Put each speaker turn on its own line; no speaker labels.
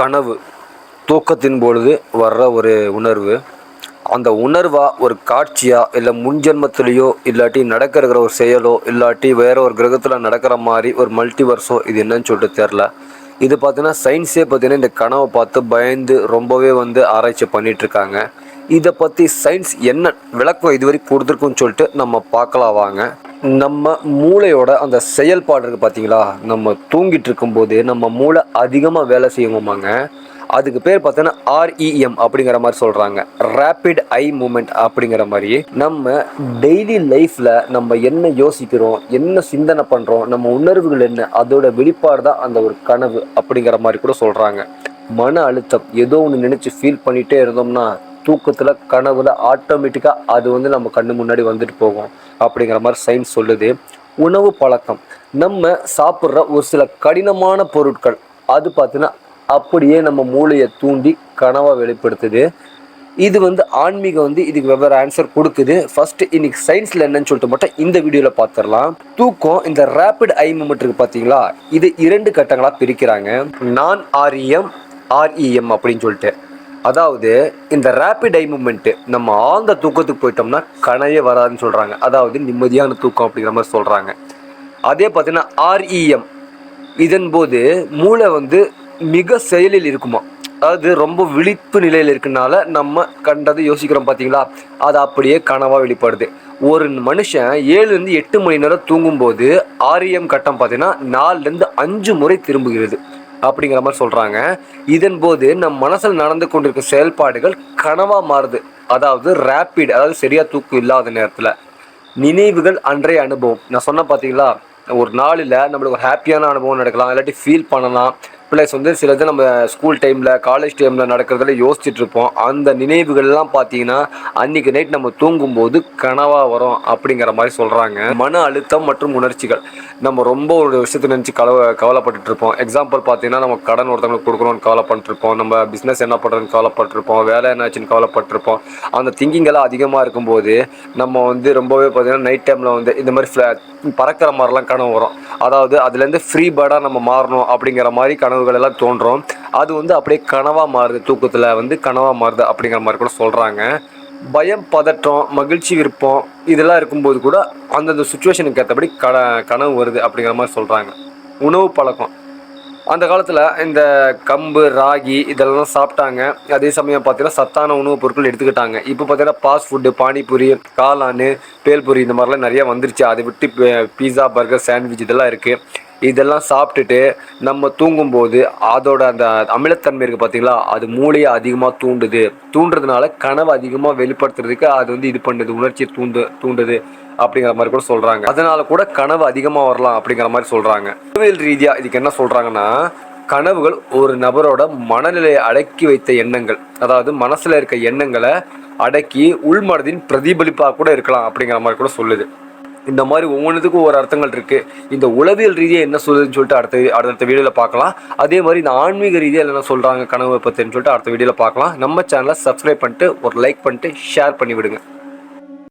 கனவு தூக்கத்தின் பொழுது வர்ற ஒரு உணர்வு. அந்த உணர்வாக ஒரு காட்சியாக இல்லை முன்ஜென்மத்திலேயோ இல்லாட்டி நடக்க இருக்கிற ஒரு செயலோ இல்லாட்டி வேற ஒரு கிரகத்தில் நடக்கிற மாதிரி ஒரு மல்டிவர்ஸோ இது என்னன்னு சொல்லிட்டு தெரில இது பார்த்தீங்கன்னா சயின்ஸே பார்த்தீங்கன்னா இந்த கனவை பார்த்து பயந்து ரொம்பவே வந்து ஆராய்ச்சி பண்ணிகிட்ருக்காங்க இதை பற்றி சயின்ஸ் என்ன விளக்கம் இதுவரை கொடுத்துருக்குன்னு சொல்லிட்டு நம்ம பார்க்கலாம் வாங்க. நம்ம மூளையோட அந்த செயல்பாடு இருக்குது பார்த்தீங்களா நம்ம தூங்கிட்டு இருக்கும்போது நம்ம மூளை அதிகமாக வேலை செய்யுமாங்க. அதுக்கு பேர் பார்த்தோன்னா ஆர்இஎம் அப்படிங்கிற மாதிரி சொல்கிறாங்க ரேபிட் ஐ மூமெண்ட் அப்படிங்கிற மாதிரி. நம்ம டெய்லி லைஃப்பில் நம்ம என்ன யோசிக்கிறோம்? என்ன சிந்தனை பண்ணுறோம் நம்ம உணர்வுகள் என்ன? அதோட வெளிப்பாடு தான் அந்த ஒரு கனவு அப்படிங்கிற மாதிரி கூட சொல்கிறாங்க மன அழுத்தம் ஏதோ ஒன்று நினச்சி ஃபீல் பண்ணிகிட்டே இருந்தோம்னா தூக்கத்தில் கனவுல ஆட்டோமேட்டிக்காக அது வந்து நம்ம கண்ணு முன்னாடி வந்துட்டு போகும். அப்படிங்கிற மாதிரி சயின்ஸ் சொல்லுது. உணவு பழக்கம். நம்ம சாப்பிட்ற ஒரு சில கடினமான பொருட்கள் அது பார்த்தீங்கன்னா அப்படியே நம்ம மூளையை தூண்டி கனவை வெளிப்படுத்துது. இது வந்து ஆன்மீகம் வந்து இதுக்கு வெவ்வேறு ஆன்சர் கொடுக்குது. ஃபர்ஸ்ட் இன்னைக்கு சயின்ஸ்ல என்னன்னு சொல்லிட்டு மட்டும் இந்த வீடியோல பார்த்துடலாம் தூக்கம் இந்த ரேபிட் ஐ மூமெண்ட் இருக்கு பாத்தீங்களா? இது இரண்டு கட்டங்களா பிரிக்கிறாங்க. நான் ஆர்இஎம் ஆர்இஎம் அப்படின்னு சொல்லிட்டு. அதாவது இந்த ரேப்பிட் ஐ மூமெண்ட்டு நம்ம ஆழ்ந்த தூக்கத்துக்கு போயிட்டோம்னா கனவே வராதுன்னு சொல்கிறாங்க அதாவது நிம்மதியான தூக்கம் அப்படிங்கிற மாதிரி சொல்கிறாங்க அதே பார்த்தீங்கன்னா ஆர்இஎம் இதன் போது மூளை வந்து மிக செயலில் இருக்குமா? அதாவது ரொம்ப விழிப்பு நிலையில் இருக்கனால நம்ம கண்டதை யோசிக்கிறோம் பார்த்தீங்களா? அது அப்படியே கனவாக வெளிப்படுது. ஒரு மனுஷன் ஏழுலேருந்து எட்டு மணி நேரம் தூங்கும்போது ஆர்இஎம் கட்டம் பார்த்தீங்கன்னா நாலுலேருந்து அஞ்சு முறை திரும்புகிறது. அப்படிங்கிற மாதிரி சொல்கிறாங்க இதன் போது நம் மனசில் நடந்து கொண்டிருக்க செயல்பாடுகள் கனவாக மாறுது. அதாவது ரேப்பிட் அதாவது சரியாக தூக்கம் இல்லாத நேரத்தில். நினைவுகள் அன்றைய அனுபவம். நான் சொன்ன பார்த்தீங்களா ஒரு நாளில் நம்மளுக்கு ஒரு ஹாப்பியான அனுபவம் நடக்கலாம் இல்லாட்டி ஃபீல் பண்ணலாம். ப்ளஸ் வந்து சிலது நம்ம ஸ்கூல் டைமில் காலேஜ் டைமில் நடக்கிறதுல யோசிச்சுட்டு இருப்போம் அந்த நினைவுகள்லாம் பார்த்தீங்கன்னா அன்றைக்கி நைட் நம்ம தூங்கும்போது கனவாக வரும் அப்படிங்கிற மாதிரி சொல்கிறாங்க மன அழுத்தம் மற்றும் உணர்ச்சிகள். நம்ம ரொம்ப ஒரு விஷயத்தை நினச்சி கவலை கவலைப்பட்டுட்டு இருப்போம் எக்ஸாம்பிள் பார்த்தீங்கன்னா நம்ம கடன் ஒருத்தவங்களுக்கு கொடுக்கணும்னு கவலைப்பட்டுருப்போம் நம்ம பிஸ்னஸ் என்ன பண்ணுறதுன்னு கவலைப்பட்டிருப்போம் வேலை என்னாச்சுன்னு கவலைப்பட்டிருப்போம் அந்த திங்கிங் எல்லாம் அதிகமாக இருக்கும்போது நம்ம வந்து ரொம்பவே பார்த்தீங்கன்னா நைட் டைமில் வந்து இந்த மாதிரி பறக்கிற மாதிரிலாம் கனவு வரும். அதாவது அதுலேருந்து ஃப்ரீ பேர்டாக நம்ம மாறணும் அப்படிங்கிற மாதிரி கனவு கனவுகள் எல்லாம் தோன்றும். அது வந்து அப்படியே கனவாக மாறுது. தூக்கத்தில் வந்து கனவாக மாறுது அப்படிங்கிற மாதிரி கூட சொல்கிறாங்க பயம் பதட்டம் மகிழ்ச்சி விருப்பம் இதெல்லாம் இருக்கும்போது கூட அந்தந்த சுச்சுவேஷனுக்கு ஏற்றபடி கன கனவு வருது அப்படிங்கிற மாதிரி சொல்கிறாங்க உணவு பழக்கம். அந்த காலத்தில் இந்த கம்பு ராகி இதெல்லாம் சாப்பிட்டாங்க. அதே சமயம் பார்த்தீங்கன்னா சத்தான உணவுப் பொருட்கள் எடுத்துக்கிட்டாங்க. இப்போ பார்த்தீங்கன்னா ஃபாஸ்ட் ஃபுட்டு பானிபூரி காளான் பேல்பூரி இந்த மாதிரிலாம் நிறையா வந்துருச்சு. அதை விட்டு பீஸா பர்கர் சாண்ட்விச் இதெல்லாம் இருக்குது இதெல்லாம் சாப்பிட்டுட்டு நம்ம தூங்கும்போது அதோட அந்த அமிலத்தன்மை இருக்குது பார்த்தீங்களா அது மூளையை அதிகமாக தூண்டுது. தூண்டுறதுனால கனவு அதிகமாக வெளிப்படுத்துறதுக்கு அது வந்து இது பண்ணுது. உணர்ச்சியை தூண்டு தூண்டுது அப்படிங்கிற மாதிரி கூட சொல்கிறாங்க அதனால கூட கனவு அதிகமாக வரலாம் அப்படிங்கிற மாதிரி சொல்கிறாங்க அறிவியல் ரீதியாக இதுக்கு என்ன சொல்கிறாங்கன்னா கனவுகள் ஒரு நபரோட மனநிலையை அடக்கி வைத்த எண்ணங்கள். அதாவது மனசில் இருக்க எண்ணங்களை அடக்கி உள்மனதின் பிரதிபலிப்பாக கூட இருக்கலாம் அப்படிங்கிற மாதிரி கூட சொல்லுது. இந்த மாதிரி ஒவ்வொன்றுத்துக்கும் ஒரு அர்த்தங்கள் இருக்குது இந்த உளவியல் ரீதியாக என்ன சொல்லுதுன்னு சொல்லிட்டு அடுத்த அடுத்த வீடியோவில் பார்க்கலாம். அதே மாதிரி இந்த ஆன்மீக ரீதியாக என்ன சொல்கிறாங்க கனவு பற்றின்னு சொல்லிட்டு அடுத்த வீடியோவில் பார்க்கலாம். நம்ம சேனலை சப்ஸ்கிரைப் பண்ணிட்டு ஒரு லைக் பண்ணிட்டு ஷேர் பண்ணி விடுங்க